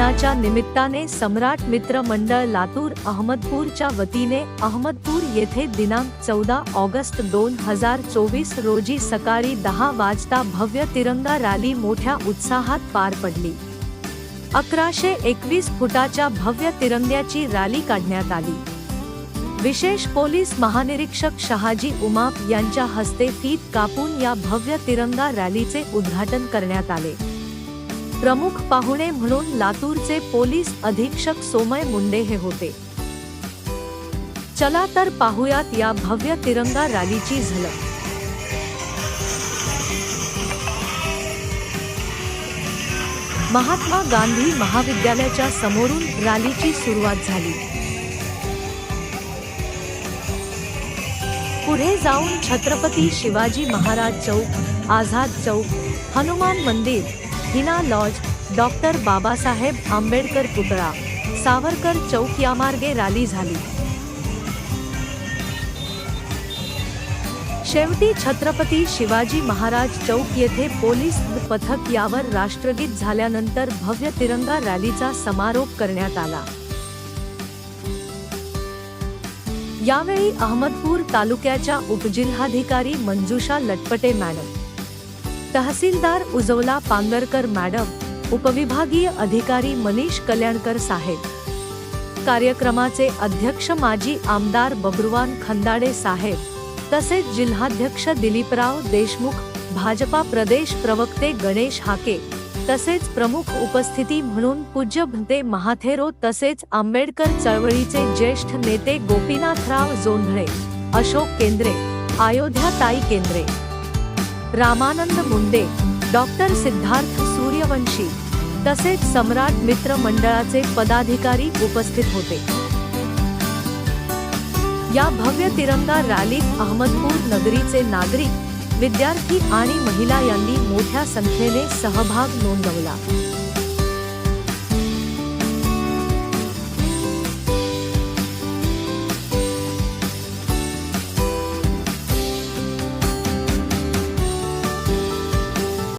दिनाच्या निमित्ताने सम्राट मित्र मंडळ लातूर अहमदपूरच्या वतीने अहमदपूर येथे दिनांक चौदा ऑगस्ट दोन हजार चोवीस रोजी सकाळी दहा वाजता भव्य तिरंगा रॅली मोठ्या उत्साहात पार पडली. अकराशे एकवीस फुटाच्या भव्य तिरंग्याची रॅली काढण्यात आली. विशेष पोलीस महानिरीक्षक शहाजी उमाप यांच्या हस्ते फीत कापून या भव्य तिरंगा रॅलीचे उद्घाटन करण्यात आले. प्रमुख पाहुणे म्हणून लातूरचे पोलीस अधीक्षक सोमय मुंडे हे होते. चला तर पाहुयात या भव्य तिरंगा रॅलीची झलक. महात्मा गांधी महाविद्यालयाच्या समोरून रॅलीची सुरुवात झाली. पुढे जाऊन छत्रपती शिवाजी महाराज चौक आझाद चौक हनुमान मंदिर हिना लॉज डॉक्टर बाबासाहेब आंबेडकर पुतळा सावरकर चौक यामार्गे रॅली झाली. शेवटी छत्रपती शिवाजी महाराज चौक येथे पोलीस पथक यावर राष्ट्रगीत झाल्यानंतर भव्य तिरंगा रॅलीचा समारोप करण्यात आला. यावेळी अहमदपूर तालुक्याच्या उपजिल्हाधिकारी मंजुषा लटपटे मॅडम तहसीलदार उजवला पांगरकर मॅडम उपविभागीय अधिकारी मनीष कल्याणकर साहेब. कार्यक्रमाचे अध्यक्ष माजी आमदार बबरुवान खंदाडे साहेब तसेच जिल्हाध्यक्ष दिलीपराव देशमुख भाजपा प्रदेश प्रवक्ते गणेश हाके तसेच प्रमुख उपस्थिती म्हणून पूज्य भंते महाथेरो तसेच आंबेडकर चळवळीचे ज्येष्ठ नेते गोपीनाथराव जोंधळे अशोक केंद्रे अयोध्याताई केंद्रे. रामानंद मुंडे डॉक्टर सिद्धार्थ सूर्यवंशी तसेच सम्राट मित्र मंडळाचे पदाधिकारी उपस्थित होते. या भव्य तिरंगा रॅलीत अहमदपूर नगरीचे नागरिक विद्यार्थी आणि महिला यांनी मोठ्या संख्येने सहभाग नोंदवला.